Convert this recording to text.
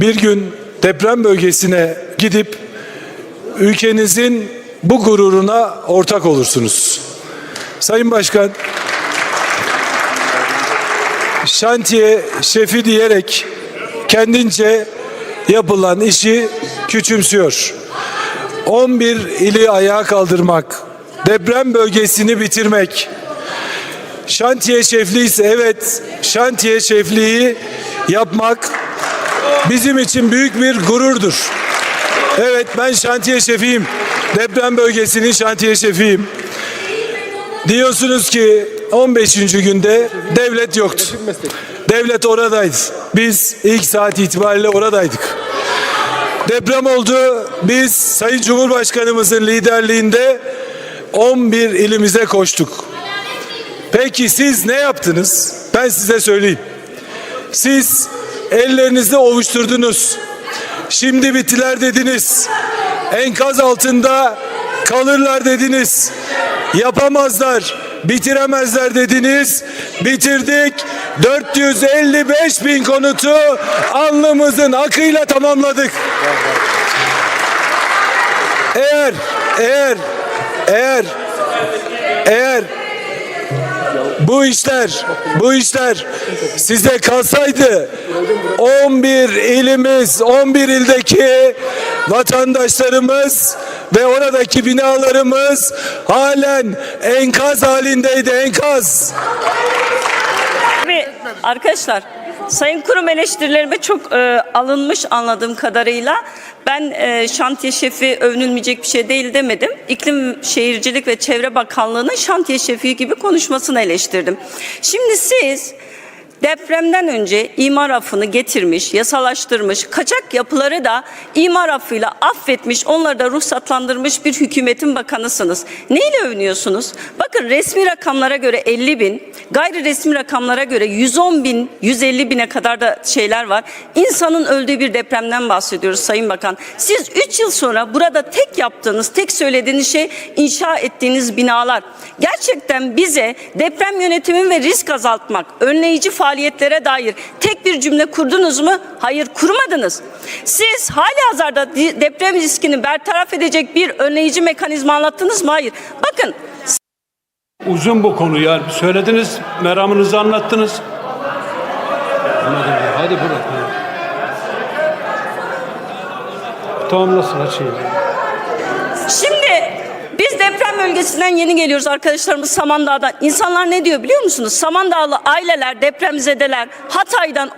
bir gün deprem bölgesine gidip ülkenizin bu gururuna ortak olursunuz. Sayın Başkan, şantiye şefi diyerek kendince yapılan işi küçümsüyor. 11 ili ayağa kaldırmak, deprem bölgesini bitirmek, şantiye şefliği ise evet şantiye şefliği yapmak bizim için büyük bir gururdur. Evet ben şantiye şefiyim. Deprem bölgesinin şantiye şefiyim. Diyorsunuz ki 15. günde devlet yoktu. Devlet oradaydı. Biz ilk saat itibariyle oradaydık. Deprem oldu. Biz Sayın Cumhurbaşkanımızın liderliğinde 11 ilimize koştuk. Peki siz ne yaptınız? Ben size söyleyeyim. Siz ellerinizde ovuşturdunuz. Şimdi bittiler dediniz. Enkaz altında kalırlar dediniz. Yapamazlar, bitiremezler dediniz. Bitirdik. 455 bin konutu alnımızın akıyla tamamladık. Eğer, eğer, eğer, eğer bu işler, bu işler size kalsaydı 11 ilimiz, 11 ildeki vatandaşlarımız ve oradaki binalarımız halen enkaz halindeydi, enkaz. Ve arkadaşlar Sayın Kurum eleştirilerime çok e, alınmış anladığım kadarıyla. Ben e, şantiye şefi övünülmeyecek bir şey değil demedim. İklim Şehircilik ve Çevre Bakanlığı'nın şantiye şefi gibi konuşmasını eleştirdim. Şimdi siz depremden önce imar affını getirmiş, yasalaştırmış, kaçak yapıları da imar affıyla affetmiş, onları da ruhsatlandırmış bir hükümetin bakanısınız. Neyle övünüyorsunuz? Bakın resmi rakamlara göre 50 bin, gayri resmi rakamlara göre 110 bin, 150 bine kadar da şeyler var. İnsanın öldüğü bir depremden bahsediyoruz Sayın Bakan. Siz 3 yıl sonra burada tek yaptığınız, tek söylediğiniz şey inşa ettiğiniz binalar. Gerçekten bize deprem yönetimi ve risk azaltmak, önleyici faaliyetlere dair tek bir cümle kurdunuz mu? Hayır kurmadınız. Siz hali hazırda deprem riskini bertaraf edecek bir önleyici mekanizma anlattınız mı? Hayır. Bakın Uzun bu konu yani. Söylediniz, meramınızı anlattınız. Anladım ya. Hadi bırak. ya. Tamamlasın açayım. Şimdi biz deprem bölgesinden yeni geliyoruz arkadaşlarımız Samandağ'dan. İnsanlar ne diyor biliyor musunuz? Samandağlı aileler, depremzedeler Hatay'dan